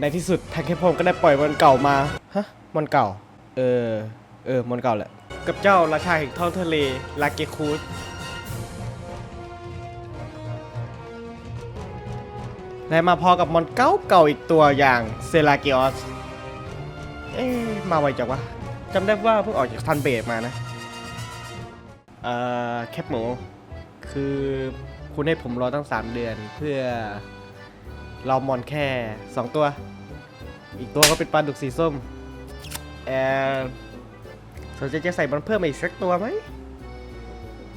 ในที่สุดทางแคปพมก็ได้ปล่อยมอนเก่ามา ฮะมอนเก่า เออ เออมอนเก่าแหละ กับเจ้าราชาแห่งท้องทะเล ลาเกคูสและมาพอกับมอนเก่าเก่าอีกตัวอย่างเซลาเกออสเอ๊ะมาไวจังวะจำได้ว่าเพิ่งออกจากทันเบสมานะ เอ่อ แคปหมู คือคุณให้ผมรอตั้ง 3 เดือนเพื่อ เรอมอนแค่ 2 ตัว อีกตัวก็เป็นปลาดุกสีส้มแอนสนใจจะใส่มันเพิ่มมาอีกสักตัวไหม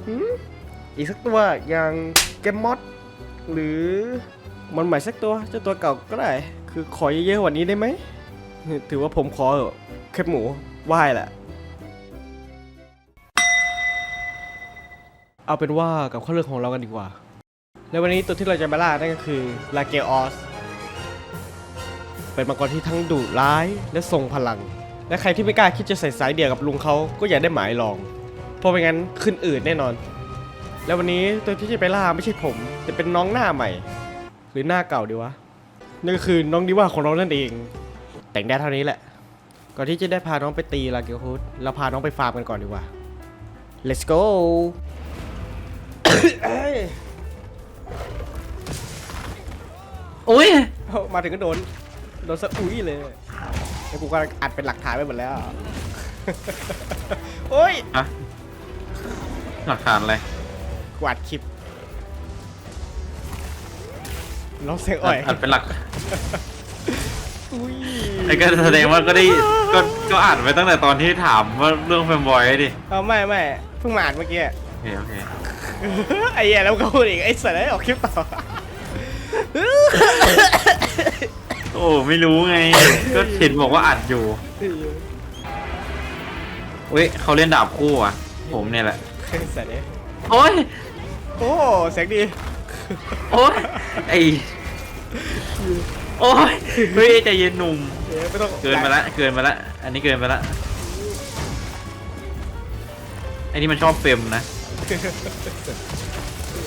หือีกสักตัวอย่างเกมมอดหรือมันใหม่สักตัวเจ้าตัวเก่าก็ได้ คือขอเยอะๆกว่านี้ได้ไหม ถือว่าผมขอแคบหมูไหว้แหละ เอาเป็นว่ากับข้อเรื่องของเรากันดีกว่า และวันนี้ตัวที่เราจะมาล่านั่นก็คือลาเกออส เป็นมังกรที่ทั้งดุร้ายและทรงพลัง และใครที่ไม่กล้าคิดจะใส่สายเดี่ยวกับลุงเขาก็อย่าได้หมายลอง เพราะไม่งั้นขึ้นอืดแน่นอน แล้ววันนี้ตัวที่จะไปล่าไม่ใช่ผม แต่เป็นน้องหน้าใหม่ หรือหน้าเก่าดีวะ นั่นก็คือน้องดิว่าของเรานั่นเอง แต่งได้เท่านี้แหละ ก่อนที่จะได้พาน้องไปตีลาเกลฮูดเราพาน้องไปฟาร์มกันก่อนดีกว่า let's go โอ้ยเอามาถึงก็โดน โดนสะอุ้ยเลย แล้วกูก็อัดเป็นหลักฐานไว้หมดแล้ว โอ้ยอะหลักฐานอะไรกวาดคลิปร้องเสียงอ่อยอัดเป็นหลักอุ้ยไอ้ก็แสดงว่าก็ได้ก็ก็อ่านไปตั้งแต่ตอนที่ถามว่าเรื่องแฟมบอยดิเอาไม่ไม่เพิ่งมาอ่านเมื่อกี้ โอเคโอเค ไอ้เหี้ยแล้วก็พูดอีกไอ้สัตว์ไอ้ออกคลิปต่อ โอ้ไม่รู้ไง ก็เห็นบอกว่าอัดอยู่เว้ยเขาเล่นดาบคู่อะ ผมเนี่ยแหละไอ้สัตว์เนี่ยโอ้ยโอ้เสียงดีโอ้ยไอโอ้ยเฮ้ยใจเย็นหนุ่มเดี๋ยวไม่ต้องเกินไปละเกินไปละอันนี้เกินไปละไอ้นี่มันชอบเฟมนะ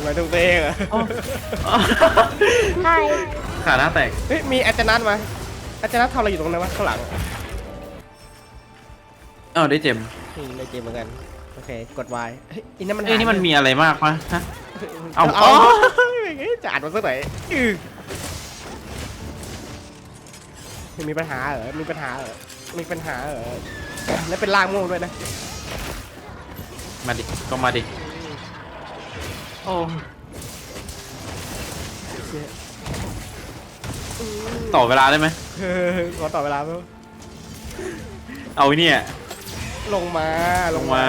มาตรงเต้งอะใช่ขาหน้าแตกเฮ้ยมีอาจารย์นัทมาอาจารย์นัททำอะไรอยู่ตรงนั้นวะข้างหลังเอ้าได้เจมนี่ในเกมเหมือนกันโอเคกด Y เฮ้ยอินนั่นมันเอ้ยนี่มันมีอะไรมากปะฮะ เอาเอาอ๋อจะอ่านมาสักหน่อยอื้อมีปัญหาเหรอมีปัญหาเหรอมีปัญหาเหรอแล้วเป็นล่างม่วงด้วยนะ มาดิก็มาดิ โอ้ต่อเวลาได้ไหม เออขอต่อเวลาเพิ่มเอาไอ้เนี่ยลงมาลงมา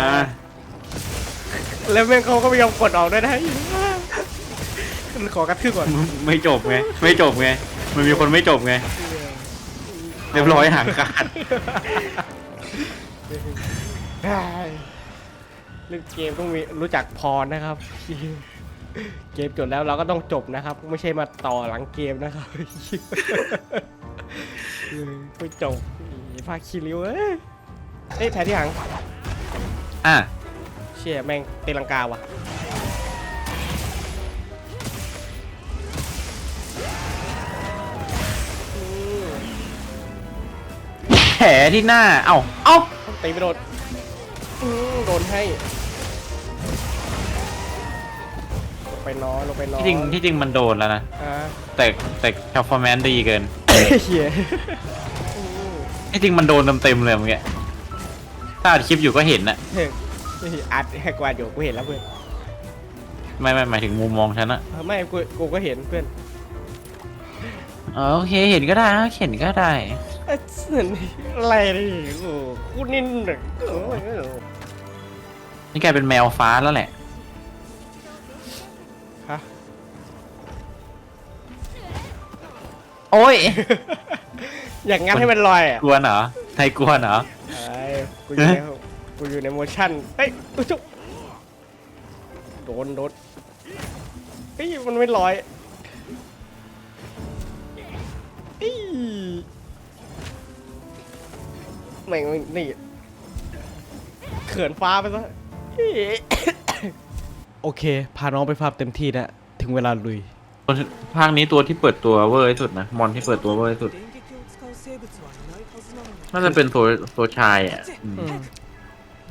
แล้วแม่งเขาก็ไม่ยอมกดออกด้วยนะมันขอกระทืบก่อนไม่จบไง ไม่จบไง มันมีคนไม่จบไง เรียบร้อยหางขาด ได้ เล่นเกมต้องมีรู้จักพรนะครับ เกมจบแล้วเราก็ต้องจบนะครับ ไม่ใช่มาต่อหลังเกมนะครับเออไม่จบพาคิริวเอ้ยเอ้ยแพ้ที่หางอะเชี่ยแม่งตีลังกาว่ะอืมแผลที่หน้า เอ้า เอ้าตีไปโดนอืมโดนให้ ไปนอนลงไปนอนที่จริงที่จริงมันโดนแล้วนะ อ่าแต่แต่ performance ดีเกินเฮียที่จริงมันโดนเต็มๆเลยเมื่อกี้ถ้าอัดคลิปอยู่ก็เห็นนะเฮ้ยอัดแหกกว่าอยู่กูเห็นแล้วเพื่อนไม่ไม่หมายถึงมุมมองฉันอะเออไม่กูกูก็เห็นเพื่อนอ๋อโอเคเห็นก็ได้นะเห็นก็ได้ เอ้ยอะไรนี่โอ้กูนิ่นแบบโอ้ย นี่กลายเป็นแมวฟ้าแล้วแหละฮะ โอ้ยอย่างงั้นให้มันลอยอะกวนเหรอไทยกวนเหรอไอ้กูอยู่ในกูอยู่ในโมชั่นเฮ้ยอุ๊ยจุ๊บโดนโดนเฮ้ยมันไม่ลอยเอ้ยแม่งนี่เขินฟ้าไปซะเอ้ย โอเค พาน้องไปฟาร์มเต็มที่แล้วถึงเวลาลุย ตัวภาคนี้ตัวที่เปิดตัวเวอร์ที่สุดนะมอนที่เปิดตัวเวอร์ที่สุดน่าจะเป็นตัวตัวชายอะ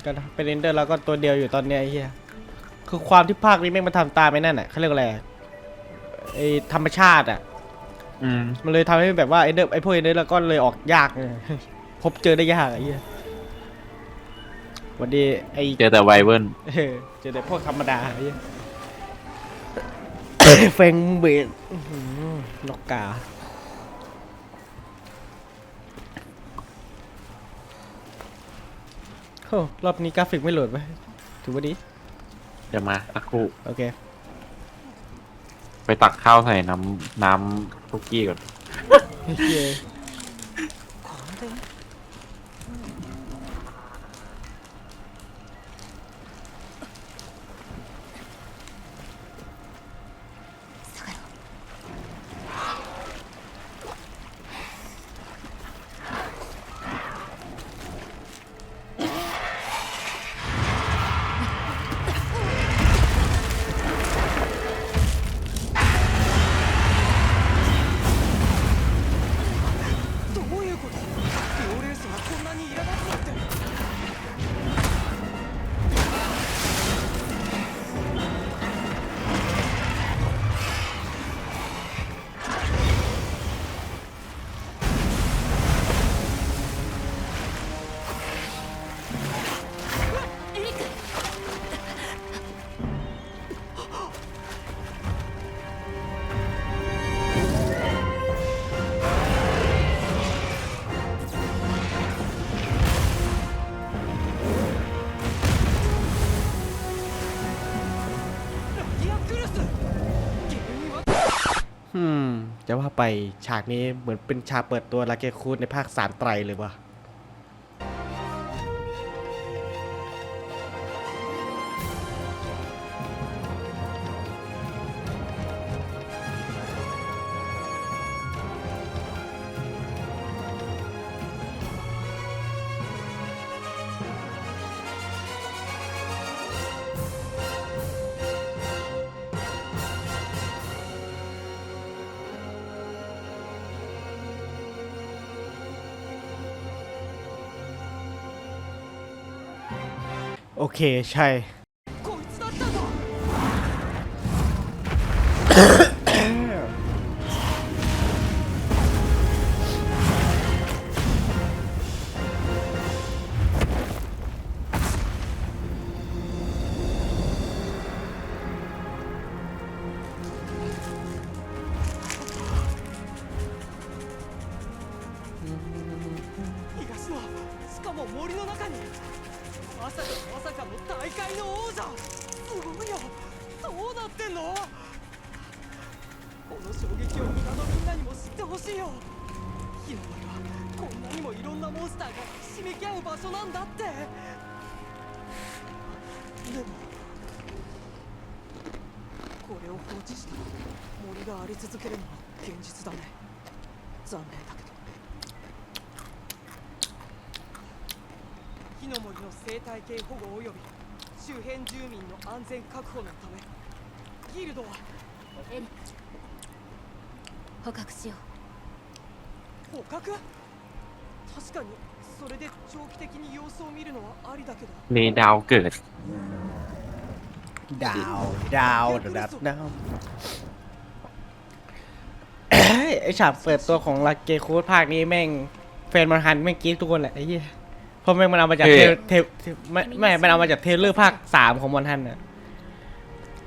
ก็เป็นเรนเดอร์แล้วก็ตัวเดียวอยู่ตอนเนี้ยเฮียคือความที่ภาคนี้แม่งมาทำตามไอ้นั่นอะเขาเรียกอะไรไอธรรมชาติอะ อืมมันเลยทำให้แบบว่าไอ้เดอร์ไอพวกไอ้เดิมแล้วก็เลยออกยากไง พบเจอได้ยากไอเหี้ยวันดีไอเจอแต่ไวเวิร์นเจอแต่พวกธรรมดาไอ้เหี้ย เฟงเบดอื้อหือนกกา โอ้รอบนี้กราฟิกไม่โหลดไว้ถือว่าดี เดี๋ยวมาสักครู่โอเค ไปตักข้าวใส่น้ำน้ำคุกกี้ก่อนเฮ้ยど ว่าไปฉากนี้เหมือนเป็นฉากเปิดตัวลาเกคูดในภาคสามไตรเลยว่ะ โอเค ใช่ なってんの？この衝撃を村のみんなにも知ってほしいよ。火の森はこんなにもいろんなモンスターがひしめき合う場所なんだって。でもこれを放置して森があり続けるのは現実だね。残念だけど。火の森の生態系保護及び周辺住民の安全確保のため。ギルドはエリック捕獲しよう捕獲確かにそれで長期的に様子を見るのはありだけど เลดาวเกิด ดาว ดาวดาวดาวเอ้ยไอฉากเปิดตัวของลาเกคูดภาคนี้แม่งแฟนมันฮันแม่งกรี๊ดทุกคนแหละไอ้เหี้ยเพราะแม่งมันเอามาจากเท เท่ ลเทลเทลไม่ไม่มันเอามาจากเทรลเลอร์ภาคสามของมอนฮันน่ะ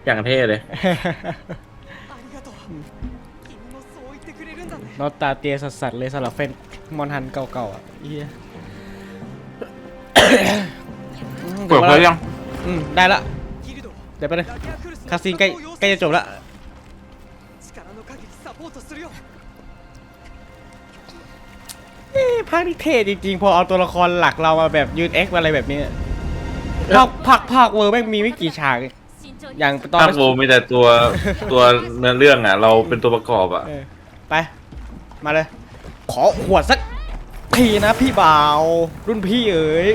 อย่างเท่เลย นอตตาเตียสัสัสเลยสำหรับเฟนมอนฮันเก่าๆอะเหี้ยเปิดเผยยังอืมได้ละ เดี๋ยวไปเลยคาสินใกล้ใกล้จะจบละภาคนี้เท่จริงๆ พอเอาตัวละครหลักเรามาแบบยืนเอ็กอะไรแบบนี้ถักผักผักเวอร์แม่งมีไม่กี่ฉากเอง อย่างตอนภาคโวมีแต่ตัวตัวเนื้อเรื่องอะ เราเป็นตัวประกอบอะ เออไป มาเลย ขอขวดสักทีนะพี่บ่าว รุ่นพี่เอ๋ย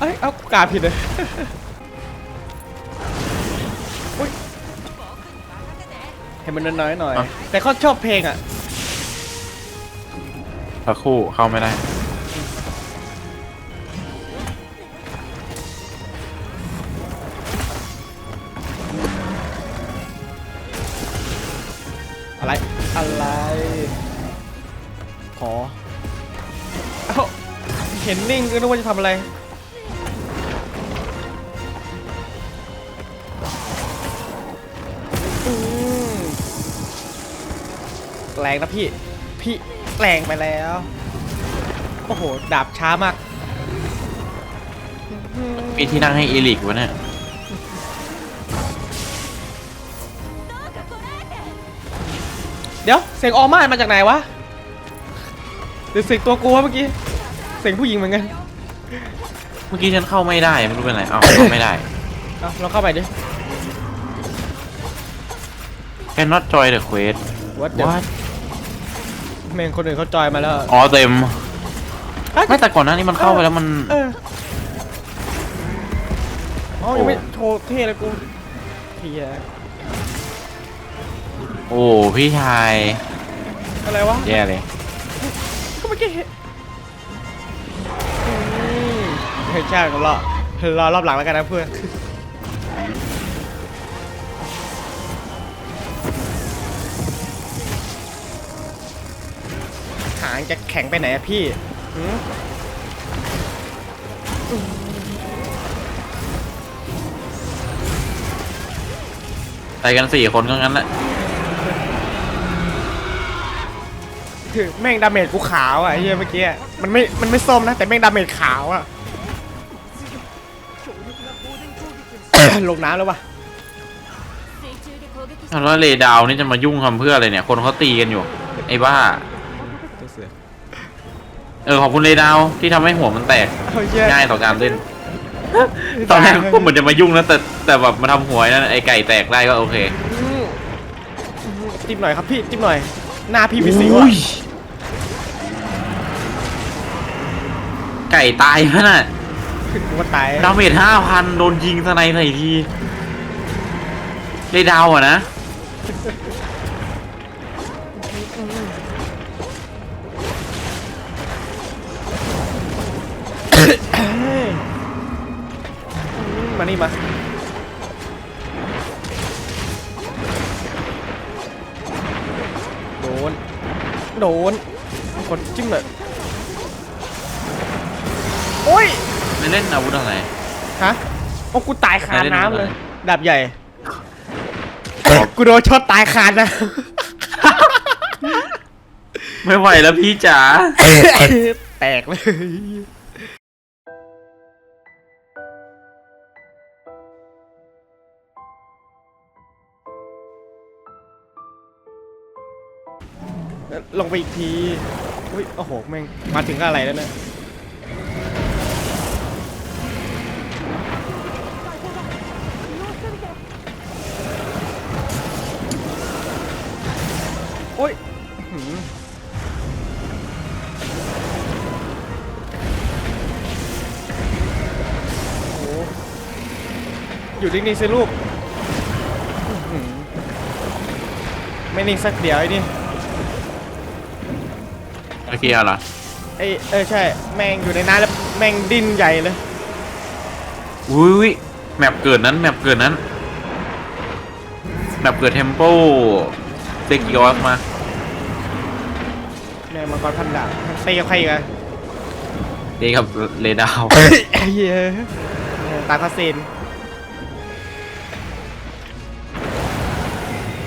เอ้ย เอากาผิดเลยให้มันน้อยๆหน่อย อะ แต่เขาชอบเพลงอะ สักครู่เข้าไม่ได้อะไร อะไร ขอ เอ้า เห็นนิ่งก็นึกว่าจะทำอะไร อืมแรงนะพี่ พี่ แรงไปแล้ว โอ้โห ดาบช้ามาก มีที่นั่งให้อีลิกวะเนี่ยเดี๋ยว เสียงออม่ามาจากไหนวะหรือเสียงตัวกูวะเมื่อกี้ เสียงผู้หญิงเหมือนกัน เมื่อกี้ฉันเข้าไม่ได้ไม่รู้เป็นไรอ้าวเข้าไม่ได้เอาเราเข้าไปดิ cannot join the quest What the what แม่งคนอื่นเขาจอยมาแล้ว อ๋อเต็มเอ้ยไม่แต่ก่อนหน้านี้มันเข้าไปแล้วมัน เอออ๋อยังไม่โชว์เท่เลยกูเทียโอ้พี่ชายอะไรวะแย่เลยก็เมื่อกี้เห็นอืมเฮ้ยใช่ผมรอรอรอบหลังแล้วกันนะเพื่อนางจะแข็งไปไหนอะพี่ไปกันสี่คนก็งั้นแหละคือแม่งดาเมจกูขาวอะไอ้เหี้ยเมื่อกี้มันไม่ มันไม่ส้มนะ แต่แม่งดาเมจขาวอะ ลงน้ำแล้ววะแล้วเรดาวนี่จะมายุ่งทำเพื่ออะไรเนี่ย คนเขาตีกันอยู่ ไอ้บ้า ออขอบคุณเลดาวที่ทำให้หัวมันแตกเอาเหี้ยง่ายต่อการเล่น ตอนแรกก็เหมือนจะมายุ่งนะแต่แต่แบบมาทำหัวนั่นไอ้ไก่แตกได้ก็โอเคอืมจิ้มหน่อยครับพี่จิ้มหน่อย หน้าพี่มีสิวอุ้อะยไก่ตายฮะน่ะกูว่าตายดาเมจห้าพันโดนยิงสไนใส่ทีเลดาวอะนะ นี่มาโดนโดนกดจิ้มหน่อยโอ้ยไม่เล่นอาวุธอะไรฮะโอ้กูตายคาไม่ได้น้ำเลยดูอะไรดาบใหญ่กูโดนช็อตตายคาน้ไม่ไหวแล้วพี่จ๋าำแตกเลย ลงไปอีกทีอุ้ยโอ้โหแม่งมาถึงอะไรแล้วเนี่ยโอ้ยอื้อหือโอ้โหอยู่นิ่งๆสิลูกไม่นิ่งสักเดียวไอ้นี่ เมื่อกี้เอาเหรอไอยเออใช่ แม่งอยู่ในน้ำแล้วแม่งดิ้นใหญ่เลยอุ้ยแมปเกิดนั้นแมปเกิดนั้นแมปเกิดเทมโปเซกิออสมาแม่งมังกรพันดาบตีกับใครอีกันเดกับเลดาวไอ้เหี้ยเออตาคาเซน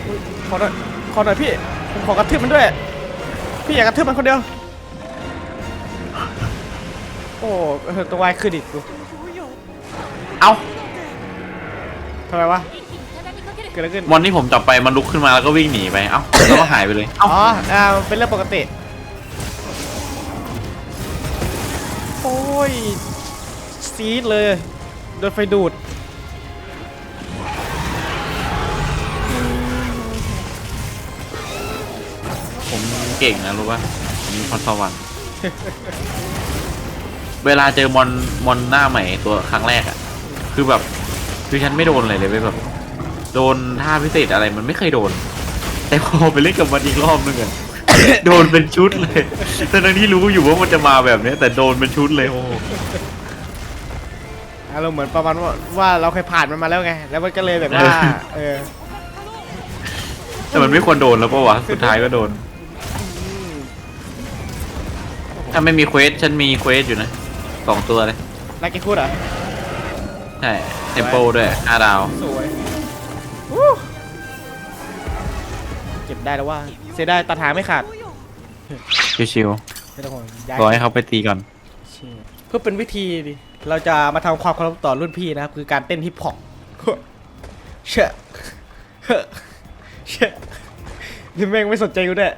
อุ๊ยขอหน่อยขอหน่อยพี่ผมขอกระทืบมันด้วย พี่อยากกระทืบมันคนเดียว โอ้ตัววายขึ้นอีกกูเอาทำไมวะเกิดอะไรขึ้นมอนที่ผมจับไปมันลุกขึ้นมาแล้วก็วิ่งหนีไป เอ้าแล้วก็หายไปเลยเอ้าออ่าเป็นเรื่องปกติ โอ้ยซีดเลย โดนไฟดูด เก่งนะรู้ป่ะผมมีพรสวรรค์เวลาเจอมอนมอนหน้าใหม่ตัวครั้งแรกอะคือแบบคือฉันไม่โดนเลยเลยเว้ยแบบ โดนท่าพิเศษอะไรมันไม่เคยโดน แต่พอไปเล่นกับมันอีกรอบนึงอะโดนเป็นชุดเลยแต่ทั้งที่รู้อยู่ว่ามันจะมาแบบเนี้ยแต่โดนเป็นชุดเลยโอ้โหอารมณ์เหมือนประมาณว่าว่าเราเคยผ่านมันมาแล้วไง แล้วมันก็เลยแบบว่า เออ แต่มันไม่ควรโดนแล้วปะวะ สุดท้ายก็โดน ถ้าไม่มีเควสฉันมีเควสอยู่นะสองตัวเลยนักกีฬาเหรอ ใช่เทมโปด้วยห้าดาวสวยอู้เก็บได้แล้วว่า เสียดายตัดหางไม่ขาดชิวไม่ต้องห่วงๆย้ายรอให้เขาไปตีก่อนเพื่อเป็นวิธีดิ เราจะมาทำความเคารพต่อรุ่นพี่นะครับ คือการเต้นฮิปฮอปเชะเฮ้อเชะนี่แม่งไม่สนใจกูด้วย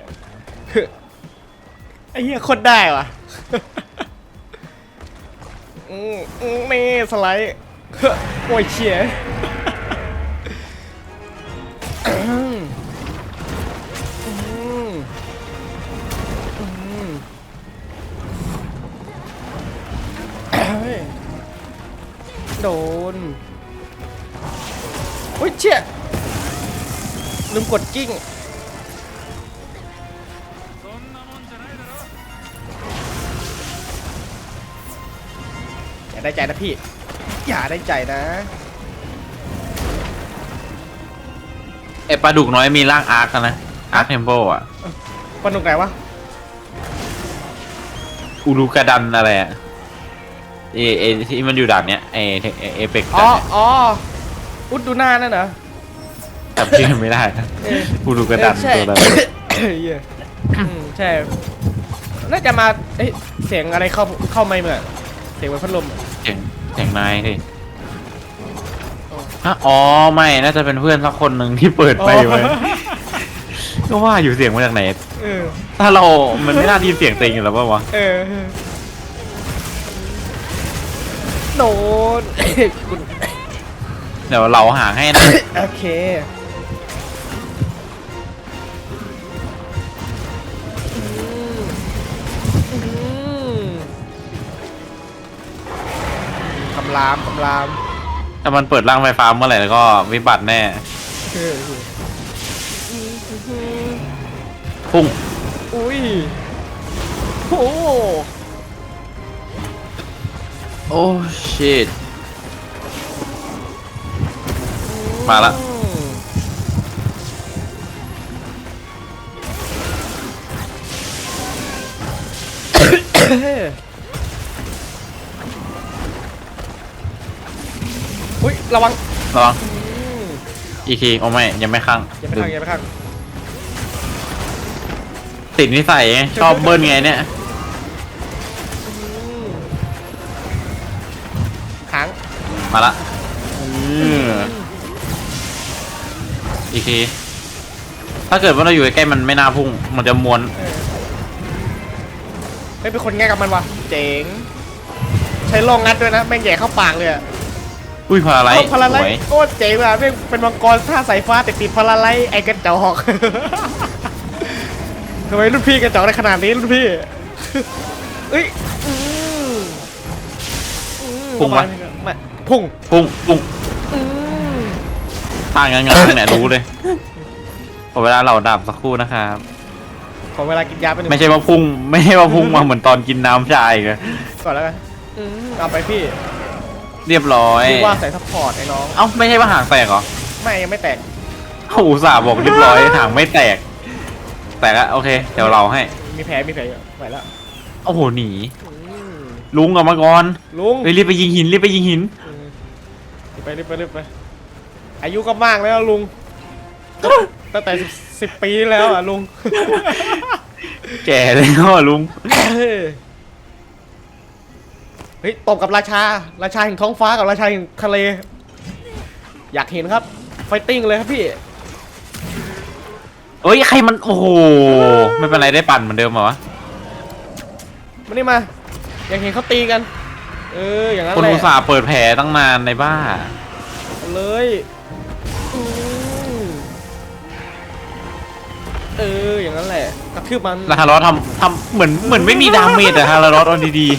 เฮ้อ ไอ้เหี้ยโคนได้ว่ะอืมอืมนี่สไลด์เฮ้อโอ้ยเชี่ยอืมอืมอืมเฮ้ยโดนโอ้ยเชี่ยลืมกดกิ้ง ได้ใจนะพี่ อย่าได้ใจนะ ไอปลาดุกน้อยมีร่างอาร์คนะ อาร์คเทมโปอะปนุกไหนวะ อูรูกาดันอะไรอะเอเอที่มันอยู่ด่านเนี้ยเอเอเอเปกอ๋อ อ๋อ อุดดูหน้านั่นเหรอ จำชื่อไม่ได้นะเออ อูรูกาดันเออใช่ ตัวอะไรเหี้ยอืมใช่ น่าจะมาเอ้ยเสียงอะไรเข้าเข้าไม่เหมือนเสียงเหมือนพัดลมอะเสียงเสียงนายสิฮะอ๋อไม่น่าจะเป็นเพื่อนสักคนหนึ่งที่เปิดไปไว้ก็ว่าอยู่เสียงมาจากไหน เออ ถ้าเรา มันไม่น่าได้ยินเสียงเต็งอยู่แล้วป่าวะ เออ โดนคุณเดี๋ยวเราหางให้นะ โอเคำรามคำรามถ้ามันเปิดร่างไฟฟ้าเมื่อไหร่แล้วก็วิบัติแน่ เออพุ่ง อุ้ยโอ้โหโอ้ชิตมาละ ระวังระวังอืมอีกทีโอ้ไม่ยังไม่ข้างอย่าไปข้างอย่าไปข้างติดนิสัยไงชอบเบิ้ลไงเนี่ยค้างมาละอืมอีกทีถ้าเกิดว่าเราอยู่ใกล้ๆมันไม่น่าพุ่ง มันจะมวนไม่เป็นคนง่ายกับมันวะเจ๋ง ใช้ลองงัดด้วยนะแม่งแย่เข้าปากเลยอะ อุ้ยพาราไลโอ้ท์พาราไลสวยท์โอ้เจ๋งว่ะแม่งเป็นมังกรท่าสายฟ้าแต่ติดพาราไลท์ไอ้กระจอกทำไมรุ่นพี่กระจอกได้ขนาดนี้รุ่นพี่เอ้ยอืมอืมพุ่งประวะมาณนี้ก็ไม่พุ่งพุ่งพุ่งอืมทางงานๆเนี่ยรู้เลยขอเวลาเราดับสักครู่นะครับขอเวลากินยาไปหนึ่งไม่ใช่ว่าพุ่ง ไม่ใช่ว่าพุ่งมาเหมือนตอนกินน้ำชาอีกอะก่อนแล้วกันอืมเอาไปพี่ เรียบร้อยเรียกว่าใส่ซัพพอร์ตไอ้น้อง เอ้าไม่ใช่ว่าหางแตกเหรอไม่ยังไม่แตกเขาอุตส่าห์บอกเรียบร้อยหางไม่แตก แตกละโอเค เดี๋ยวเราให้มีแผลมีแผลอยู่ไหวแล้วโอ้โหหนี อืมลุงกลับมาก่อนลุงเฮ้ยรีบไปยิงหินรีบไปยิงหิน อืมรีบไปรีบไปรีบไป อายุก็มากแล้วลุง ตั้งแต่สิบสิบปีที่แล้วอะลุง แก่เลยก็ลุง เฮ้ยตบกับราชา ราชาแห่งท้องฟ้ากับราชาแห่งทะเล อยากเห็นครับ ไฟติ้งเลยครับพี่ เอ้ยใครมันโอ้โหไม่เป็นไรได้ปั่นเหมือนเดิมเหรอวะมานี่มา อยากเห็นเขาตีกัน เออ อย่างนั้นคนแหละอุตส่าห์เปิดแผลตั้งนานในบ้า เอาเลยอืมเออ อย่างนั้นแหละ กระทืบมันแล้วฮารอสทำทำเหมือนเหมือนไม่มีดาเมจอะฮารอสเอาดี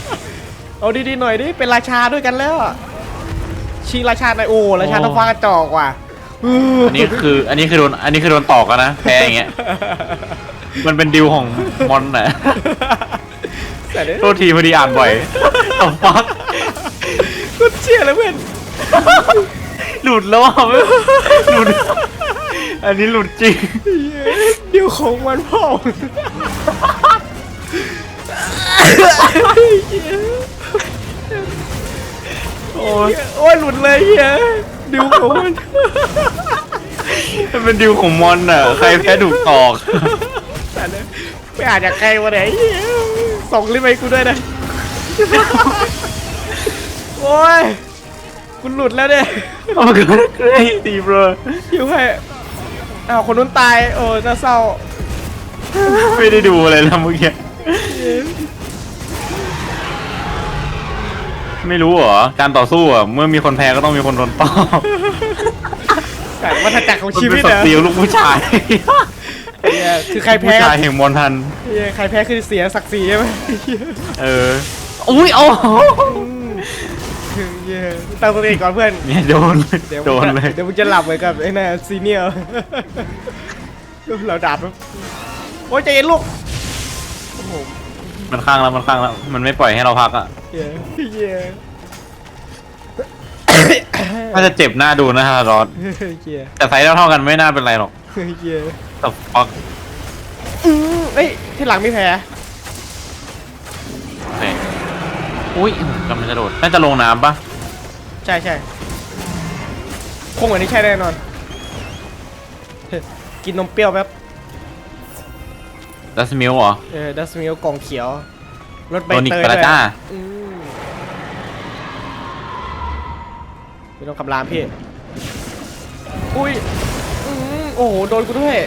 เอาดีๆหน่อยดิ เป็นราชาด้วยกันแล้วอะชิงราชาในอยโอ้ราชาท้องฟ้ากระจอกว่ะอันนี้คือ อันนี้คือโดน อันนี้คือโดนตอกอะนะ แพ้อย่างเงี้ย มันเป็นดิวของมอนน่ะแต่เนี่ยโทษทีพอดีอ่านบ่อยตบฟักกูเชี่ยแล้วเพื่อนหลุดแล้วอะหลุด อันนี้หลุดจริง เดี๋ยวของมันพ่อ โอ้ยโอ้ยหลุดเลยเฮียดิวของมันมันเป็นดิวของมอนน่ะ ใครแพ้ถูกตอก แต่เนี่ยไม่อ่านจากใครวะไหนเหี้ยส่งลิงก์ไปให้กูด้วยนะ โอ้ยกูหลุดแล้วเนี่ยโอ้ยเฮ้ยตีเบรออยู่ให้อ้าวคนนู้นตาย โอ้น่าเศร้า ไม่ได้ดูอะไรแล้วเมื่อกี้ ไม่รู้เหรอ การต่อสู้อะ เมื่อมีคนแพ้ก็ต้องมีคนโดนตอกแต่วัฏจักรของมันชีเป็วินตสนะตีลลูกผู้ชายเหี้ยคือใครแพ้ผู้ชายแห่งมอนทันเหี้ยใครแพ้คือเสียศักดิ์ศรีใช่ไหมเหี้ยเออ อุ้ยโอ้โหเหี้ยตั้งตัวเองก่อนเพื่อน เนี่ยโดนเดี๋ยวโดนเลย เดี๋ยวมึงจะหลับเหมือนกับไอ้น่ะซีเนียร์เราดาบมั้งโอ้ยใจเย็นลูกโอ้โห มันข้างแล้วมันข้างแล้ว มันไม่ปล่อยให้เราพักอะเหี้ยเหี้ยถ้าจะเจ็บหน้าดูนะฮะรอดเหี้ยแต่ไซส์เท่าๆกันไม่น่าเป็นไรหรอกเหี้ยแต่ฟักอืมเอ้ยที่หลังมีแผลโอเคอุ้ยกำลังจะโดดน่าจะลงน้ำปะใช่ใช่คงอันนี้ใช่แน่นอนเฮ้ยกินนมเปรี้ยวแป๊บ ดัสมิลเหรอ เออดัสมิลกล่องเขียว รถใบโดนอีกเตยไปด้แล้ววยจ้าอืมไม่ต้องคำรามพี่ อุ้ยอืมโอ้โห โดนกูด้วย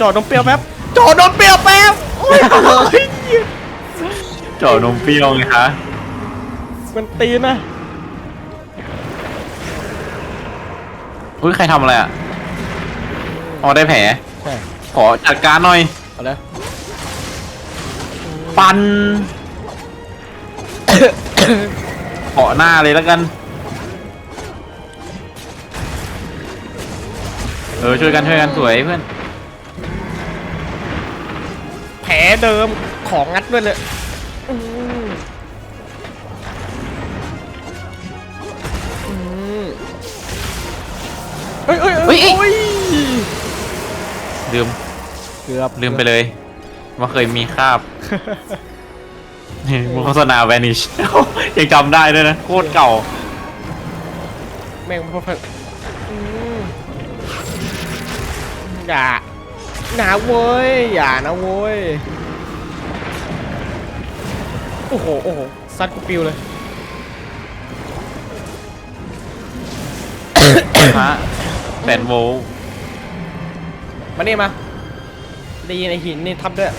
จอดนมเปรี้ยวแป๊บ จอดนมเปรี้ยวแป๊บโอ้ยเฮ้ยเจาะนมเปรี้ยวไงคะมันตีนนะ อุ้ยใครทำอะไรอะอ๋อได้แผล ใช่ขอจัดการหน่อย เอาเลย ปัน เกาะหน้าเลยแล้วกัน เออช่วยกันช่วยกันสวยเพื่อน แผลเดิมของงัดด้วยเลยอืมอืมเอ้ยเอ้ยเฮ้เอ้ยยเอ้ยโอ้ยลืม เกือบลืมไปเลย ว่าเคยมีคราบนี่มึงโฆษณาแวนิชยังจำได้ด้วยนะ โคตรเก่า แม่งพอพังอืมอย่าหนาเว้ย อย่านะเว้ย โอ้โห โอ้โห ซัดกูปิวเลยฮะแสนโวลต์มานี่มา ดีในหินนี่ทับด้วย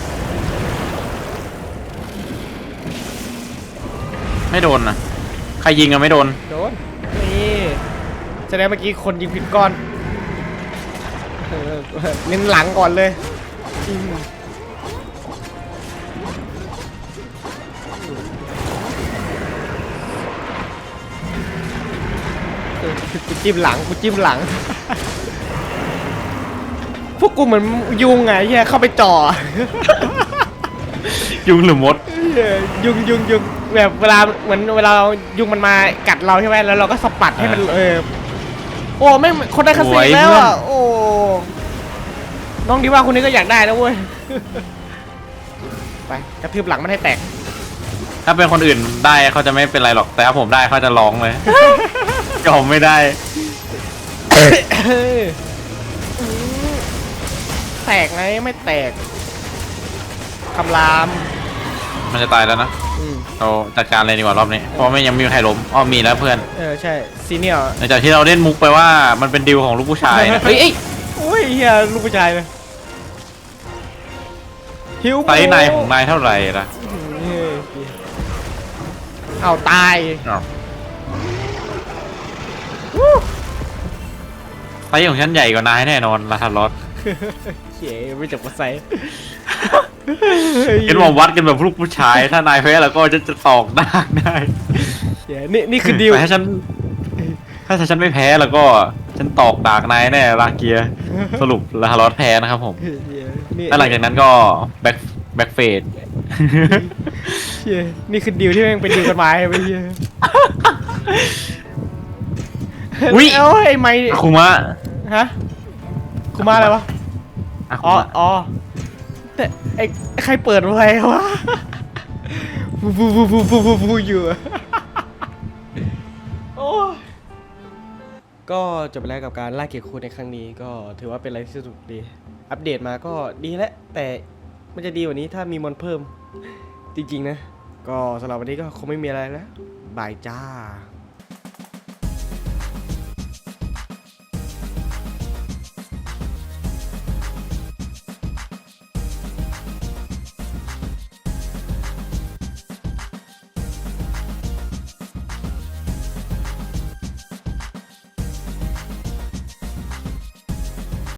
ไม่โดนนะใครยิงอะไม่โดน โดน นี่แสดงเมื่อกี้คนยิงผิดก้อนเออเน้นหลังก่อนเลยอืมเออกูจิ้มหลังกูจิ้มหลัง พวกกูเหมือนยุงไงเฮียเข้าไปจ่อ ยุงหรือมด เออยุงยุงยุงแบบเวลาเหมือนเวลาเรายุงมันมากัดเราใช่ไหมแล้วเราก็สะบัดให้มันอ่าเออโอ้ไม่งคนได้คาสสีวยแล้วเพื่อน อะโอ้น้องดีว่าคนนี้ก็อยากได้นะเว้ย ไปกระทืบหลังมันให้แตกถ้าเป็นคนอื่นได้เขาจะไม่เป็นไรหรอกแต่ถ้าผมได้เขาจะร้องเลย ยอมไม่ได้ เอออืม แตกไงไม่แตกคำราม มันจะตายแล้วนะอืม เราจัดการเลยดีกว่ารอบนี้เพราะไม่ยังไม่มีใครล้มอ้อมีแล้วเพื่อนเออ ใช่ซีเนียร์หลังจากที่เราเล่นมุกไปว่ามันเป็นดิวของลูกผู้ชายนะเฮ้ยเอ้ยโอ้ยเฮียลูกผู้ชายเลยหิวไซส์ในของนายเท่าไหร่ล่ะเฮ้ยเอาตายอ้าวไซส์ของฉันใหญ่กว่านายแน่นอนลาทารอส เก๋ไม่จบกระไซเห็นว่าวัดกันแบบลูกผู้ชาย ถ้านายแพ้แล้วก็จะจะตอกหน้าได้เก๋นี่นี่คือดิวแต่ถ้าฉัน ถ้าฉันไม่แพ้แล้วก็ ฉันตอกดากนายแน่ลาเกียสรุปลาลอสแพ้นะครับผมนี่แล้วหลังจากนั้นก็แบ็คแบ็คเฟดเชี่ยนี่คือดีลที่แม่งเป็นดีลกฎหมายไปเชี่ยอุ๊ยเอ้ยไอ้ไม่อาคุมะฮะคุมาอะไรวะ อาคุอ๋อมะอ๋อแต่ไอ้ใครเปิดไว้วะฟูฟูฟูฟูฟูฟูฟูอยู่อะโอ้ยก็จบไปแล้วกับการล่าเกียรติคุณในครั้งนี้ ก็ถือว่าเป็นอะไรที่สนุกดี อัปเดตมาก็ดีแล้วแต่มันจะดีกว่านี้ถ้ามีมอนเพิ่ม จริงๆนะ ก็สำหรับวันนี้ก็คงไม่มีอะไรแล้วบายจ้า